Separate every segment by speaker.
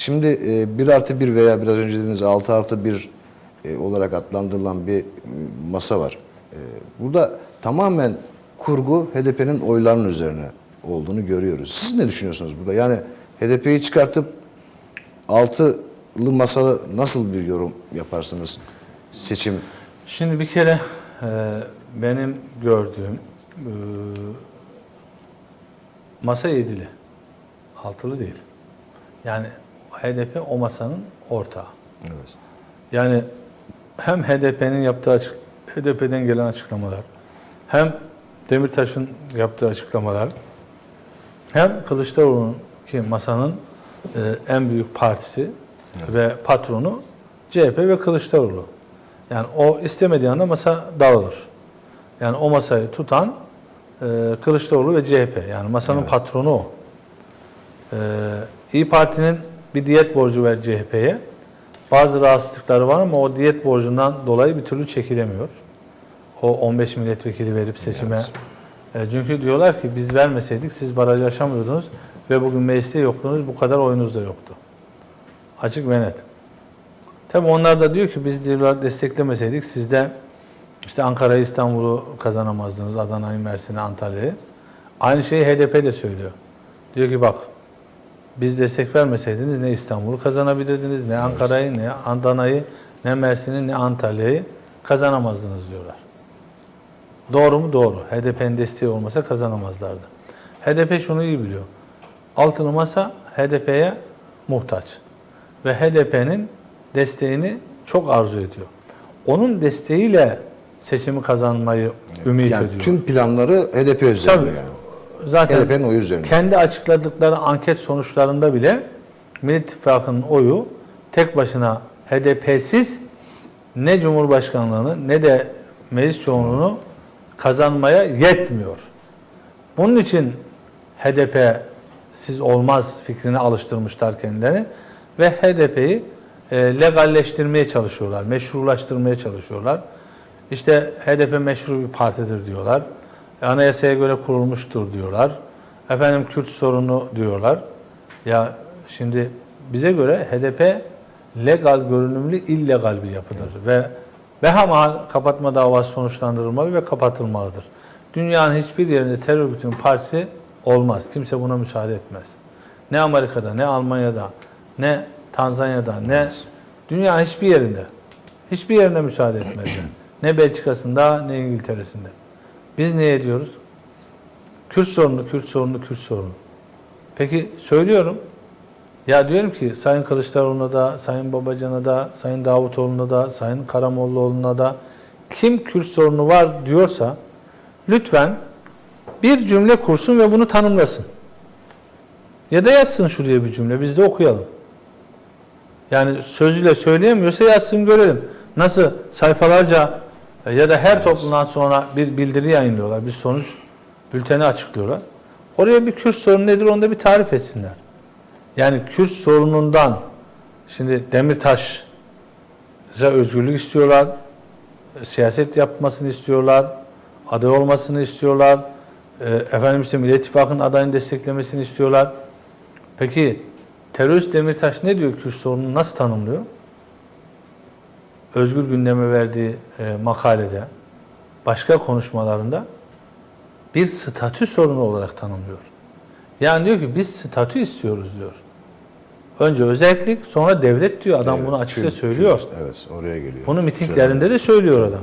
Speaker 1: Şimdi e, 1 artı 1 veya biraz önce dediğiniz 6 artı 1 e, olarak adlandırılan bir masa var. E, burada tamamen kurgu HDP'nin oylarının üzerine olduğunu görüyoruz. Siz ne düşünüyorsunuz burada? Yani HDP'yi çıkartıp altılı masada nasıl bir yorum yaparsınız seçim?
Speaker 2: Şimdi bir kere e, benim gördüğüm masa yedili. Altılı değil. Yani HDP o masanın ortağı.
Speaker 1: Evet.
Speaker 2: Yani hem HDP'nin yaptığı açık, HDP'den gelen açıklamalar, hem Demirtaş'ın yaptığı açıklamalar, hem Kılıçdaroğlu'nun ki masanın e, en büyük partisi ve patronu CHP ve Kılıçdaroğlu. Yani o istemediği anda masa dağılır. Yani o masayı tutan e, Kılıçdaroğlu ve CHP. Yani masanın patronu o. Ee, İyi Parti'nin bir diyet borcu var CHP'ye. Bazı rahatsızlıkları var ama o diyet borcundan dolayı bir türlü çekilemiyor. O 15 milletvekili verip seçime. E, çünkü diyorlar ki biz vermeseydik siz barajı aşamıyordunuz ve bugün mecliste yoktunuz bu kadar oyunuz da yoktu. Açık ve net. Tabi onlar da diyor ki biz diyorlar desteklemeseydik siz de işte Ankara'yı İstanbul'u kazanamazdınız. Adana'yı, Mersin'i, Antalya'yı. Aynı şeyi HDP de söylüyor. Diyor ki bak biz destek vermeseydiniz ne İstanbul'u kazanabilirdiniz, ne Ankara'yı, ne Adana'yı, ne Mersin'i, ne Antalya'yı kazanamazdınız diyorlar. Doğru mu? Doğru. HDP'nin desteği olmasa kazanamazlardı. HDP şunu iyi biliyor. Altılı masa HDP'ye muhtaç. Ve HDP'nin desteğini çok arzu ediyor. Onun desteğiyle seçimi kazanmayı ümit
Speaker 1: Yani
Speaker 2: ediyor.
Speaker 1: tüm planları HDP üzerinde
Speaker 2: Tabii.
Speaker 1: yani.
Speaker 2: Zaten
Speaker 1: HDP'nin oyu üzerinde.
Speaker 2: kendi açıkladıkları anket sonuçlarında bile Millet İttifakı'nın oyu tek başına HDP'siz ne Cumhurbaşkanlığını ne de meclis çoğunluğunu kazanmaya yetmiyor. Bunun için HDP siz olmaz fikrine alıştırmışlar kendilerini ve HDP'yi e, legalleştirmeye çalışıyorlar, meşrulaştırmaya çalışıyorlar. İşte HDP meşru bir partidir diyorlar. Anayasaya göre kurulmuştur diyorlar. Efendim Kürt sorunu diyorlar. Ya şimdi bize göre HDP legal görünümlü illegal bir yapıdır ve behemahal kapatma davası sonuçlandırılmalı ve kapatılmalıdır. Dünyanın hiçbir yerinde terör örgütünün partisi olmaz. Kimse buna müsaade etmez. Ne Amerika'da, ne Almanya'da, ne Tanzanya'da, ne dünyanın hiçbir yerinde. Hiçbir yerine müsaade etmezler. Ne Belçika'sında, ne İngiltere'sinde. Biz ne ediyoruz? Kürt sorunu, Kürt sorunu, Kürt sorunu. Peki söylüyorum. Ya diyorum ki Sayın Kılıçdaroğlu'na da, Sayın Babacan'a da, Sayın Davutoğlu'na da, Sayın Karamollaoğlu'na da kim Kürt sorunu var diyorsa lütfen bir cümle kursun ve bunu tanımlasın. Ya da yazsın şuraya bir cümle biz de okuyalım. Yani sözüyle söyleyemiyorsa yazsın görelim. Nasıl sayfalarca ya da her toplumdan sonra bir bildiri yayınlıyorlar, bir sonuç bülteni açıklıyorlar. Oraya bir Kürt sorunu nedir onu da bir tarif etsinler. Yani Kürt sorunundan şimdi Demirtaş'a özgürlük istiyorlar, siyaset yapmasını istiyorlar, aday olmasını istiyorlar, e, efendim işte Millet İttifakı'nın adayını desteklemesini istiyorlar. Peki terörist Demirtaş ne diyor Kürt sorununu nasıl tanımlıyor? Özgür gündeme verdiği e, makalede, başka konuşmalarında bir statü sorunu olarak tanımlıyor. Yani diyor ki biz statü istiyoruz diyor. Önce özellik, sonra devlet diyor. Adam
Speaker 1: Evet,
Speaker 2: bunu açıkça
Speaker 1: Kürt-
Speaker 2: söylüyor.
Speaker 1: Kürt, evet, oraya geliyor.
Speaker 2: Bunu mitinglerinde de söylüyor adam.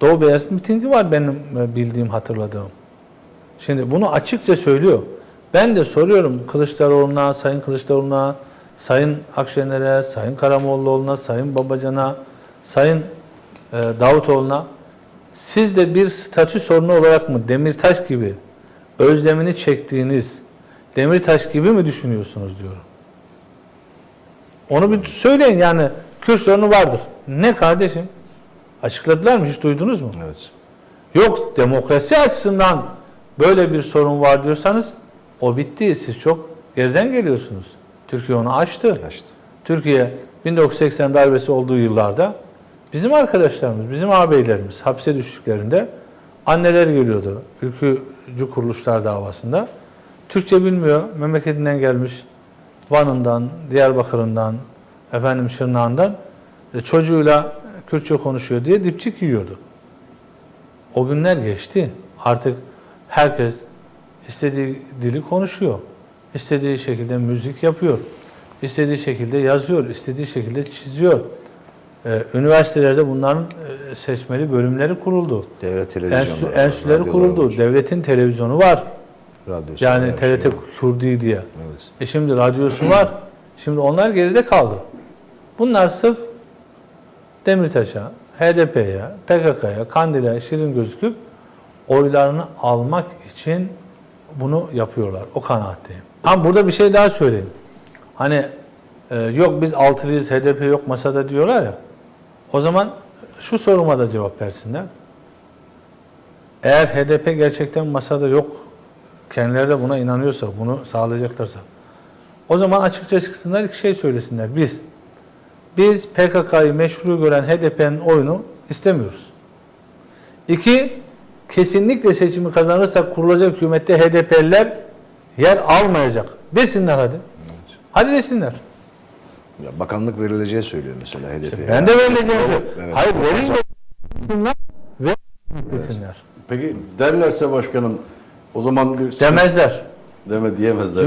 Speaker 2: Doğu Beyazıt mitingi var benim e, bildiğim, hatırladığım. Şimdi bunu açıkça söylüyor. Ben de soruyorum Kılıçdaroğlu'na, Sayın Kılıçdaroğlu'na, Sayın Akşener'e, Sayın Karamollaoğlu'na, Sayın Babacan'a, Sayın e, Davutoğlu'na siz de bir statü sorunu olarak mı Demirtaş gibi özlemini çektiğiniz Demirtaş gibi mi düşünüyorsunuz diyorum. Onu bir söyleyin yani Kürt sorunu vardır. Ne kardeşim? Açıkladılar mı? Hiç duydunuz mu?
Speaker 1: Evet.
Speaker 2: Yok demokrasi açısından böyle bir sorun var diyorsanız o bitti. Siz çok geriden geliyorsunuz. Türkiye onu aştı.
Speaker 1: Açtı.
Speaker 2: Türkiye 1980 darbesi olduğu yıllarda bizim arkadaşlarımız, bizim ağabeylerimiz hapse düştüklerinde anneler geliyordu ülkücü kuruluşlar davasında. Türkçe bilmiyor, memleketinden gelmiş Van'ından, Diyarbakır'ından, efendim Şırnak'ından e, çocuğuyla Kürtçe konuşuyor diye dipçik yiyordu. O günler geçti. Artık herkes istediği dili konuşuyor. İstediği şekilde müzik yapıyor. İstediği şekilde yazıyor, istediği şekilde çiziyor. Ee, üniversitelerde bunların e, seçmeli bölümleri kuruldu.
Speaker 1: Devlet televizyonları
Speaker 2: Enstü,
Speaker 1: var,
Speaker 2: enstitüleri kuruldu.
Speaker 1: var,
Speaker 2: Devletin televizyonu var.
Speaker 1: radyosu
Speaker 2: Yani TRT
Speaker 1: şey.
Speaker 2: Kürdi diye.
Speaker 1: Evet.
Speaker 2: E şimdi radyosu var. Şimdi onlar geride kaldı. Bunlar sırf Demirtaş'a, HDP'ye, PKK'ya, Kandil'e şirin gözüküp oylarını almak için bunu yapıyorlar. O kanaatteyim. Ha burada bir şey daha söyleyeyim. Hani e, yok biz altılıyız, HDP yok masada diyorlar ya. O zaman şu soruma da cevap versinler. Eğer HDP gerçekten masada yok, kendileri de buna inanıyorsa, bunu sağlayacaklarsa, o zaman açıkça çıksınlar iki şey söylesinler. Biz, biz PKK'yı meşru gören HDP'nin oyunu istemiyoruz. İki, kesinlikle seçimi kazanırsak kurulacak hükümette HDP'liler yer almayacak. Desinler hadi. Hadi desinler.
Speaker 1: Ya bakanlık verileceği söylüyor mesela HDP.
Speaker 2: Ben de verileceğim.
Speaker 1: Evet.
Speaker 2: Hayır verin de desinler ve desinler.
Speaker 3: Peki derlerse başkanım o zaman bir
Speaker 2: Demezler.
Speaker 3: deme diyemezler.